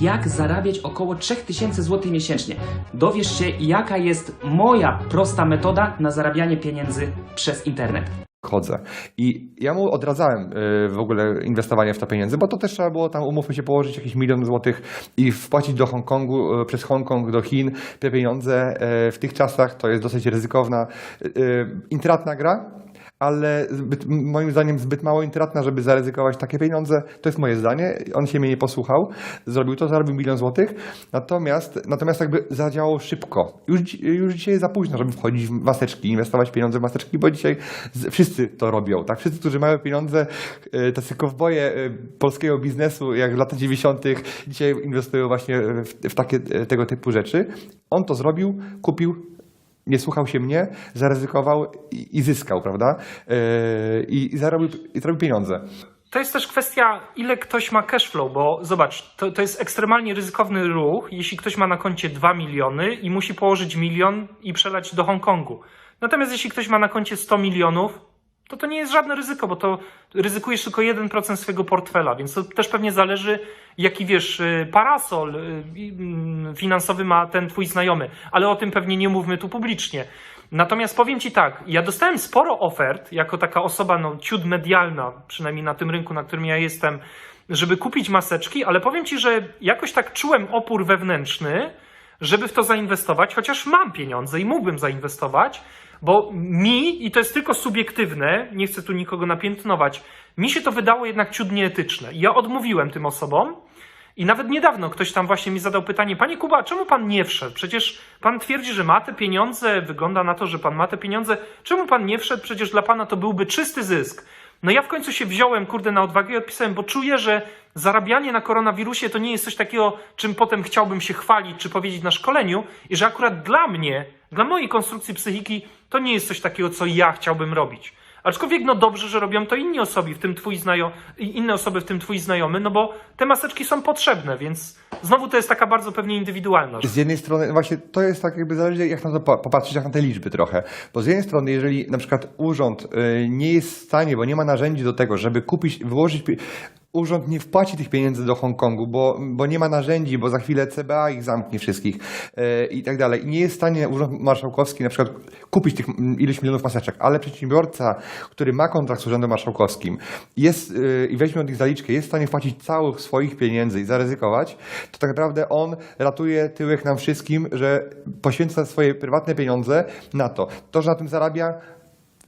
jak zarabiać około 3000 zł miesięcznie. Dowiesz się, jaka jest moja prosta metoda na zarabianie pieniędzy przez internet. chodzę. I ja mu odradzałem y, w ogóle inwestowanie w to pieniędzy, bo to też trzeba było tam, umówmy się, położyć jakiś milion złotych i wpłacić do Hongkongu, y, przez Hongkong do Chin te pieniądze. y, W tych czasach to jest dosyć ryzykowna, intratna gra, ale zbyt, moim zdaniem zbyt mało intratna, żeby zaryzykować takie pieniądze. To jest moje zdanie. On się mnie nie posłuchał, zrobił to, zarobił milion złotych, natomiast, natomiast jakby zadziałało szybko. Już, już dzisiaj za późno, żeby wchodzić w maseczki, inwestować pieniądze w maseczki, bo dzisiaj wszyscy to robią. Tak? Wszyscy, którzy mają pieniądze, e, tacy kowboje e, polskiego biznesu, jak w latach 90., dzisiaj inwestują właśnie w, w takie e, tego typu rzeczy. On to zrobił, kupił, nie słuchał się mnie, zaryzykował i, i zyskał, prawda? Yy, I, zarobił, I zarobił pieniądze. To jest też kwestia, ile ktoś ma cash flow, bo zobacz, to, to jest ekstremalnie ryzykowny ruch, jeśli ktoś ma na koncie 2 miliony i musi położyć milion i przelać do Hongkongu. Natomiast jeśli ktoś ma na koncie 100 milionów, to to nie jest żadne ryzyko, bo to ryzykujesz tylko 1% swojego portfela, więc to też pewnie zależy, jaki wiesz, y, parasol y, mm, finansowy ma ten twój znajomy, ale o tym pewnie nie mówmy tu publicznie. Natomiast powiem Ci tak, ja dostałem sporo ofert, jako taka osoba, no, ciut medialna, przynajmniej na tym rynku, na którym ja jestem, żeby kupić maseczki, ale powiem Ci, że jakoś tak czułem opór wewnętrzny, żeby w to zainwestować, chociaż mam pieniądze i mógłbym zainwestować, bo mi, i to jest tylko subiektywne, nie chcę tu nikogo napiętnować, mi się to wydało jednak ciut nieetyczne. I ja odmówiłem tym osobom, i nawet niedawno ktoś tam właśnie mi zadał pytanie, panie Kuba, czemu pan nie wszedł? Przecież pan twierdzi, że ma te pieniądze, wygląda na to, że pan ma te pieniądze. Czemu pan nie wszedł? Przecież dla pana to byłby czysty zysk. No ja w końcu się wziąłem, kurde, na odwagę i odpisałem, bo czuję, że zarabianie na koronawirusie to nie jest coś takiego, czym potem chciałbym się chwalić czy powiedzieć na szkoleniu i że akurat dla mnie, dla mojej konstrukcji psychiki, to nie jest coś takiego, co ja chciałbym robić. Aczkolwiek no dobrze, że robią to inni osoby, w tym twój znajo- i inne osoby, w tym twój znajomy, no bo te maseczki są potrzebne, więc znowu to jest taka bardzo pewnie indywidualna rzecz. Z jednej strony, właśnie to jest tak jakby zależy jak na to po- popatrzeć, jak na te liczby trochę. Bo z jednej strony, jeżeli na przykład urząd y, nie jest w stanie, bo nie ma narzędzi do tego, żeby kupić, wyłożyć, urząd nie wpłaci tych pieniędzy do Hongkongu, bo, bo nie ma narzędzi, bo za chwilę CBA ich zamknie wszystkich y, i tak dalej. I nie jest w stanie urząd marszałkowski na przykład kupić tych ileś milionów maseczek, ale przedsiębiorca, który ma kontrakt z urzędem marszałkowskim jest, y, i weźmie od nich zaliczkę, jest w stanie wpłacić całych swoich pieniędzy i zaryzykować, to tak naprawdę on ratuje tyłek nam wszystkim, że poświęca swoje prywatne pieniądze na to. To, że na tym zarabia,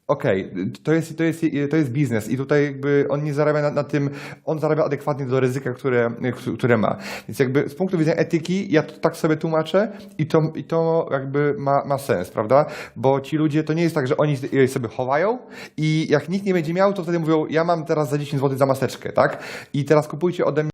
Okej, to, jest, to, jest, to jest biznes i tutaj jakby on nie zarabia na, na tym, on zarabia adekwatnie do ryzyka, które, które ma. Więc jakby z punktu widzenia etyki ja to tak sobie tłumaczę i to, i to jakby ma, ma sens, prawda? Bo ci ludzie, to nie jest tak, że oni sobie chowają i jak nikt nie będzie miał, to wtedy mówią, ja mam teraz za 10 zł za maseczkę, tak? I teraz kupujcie ode mnie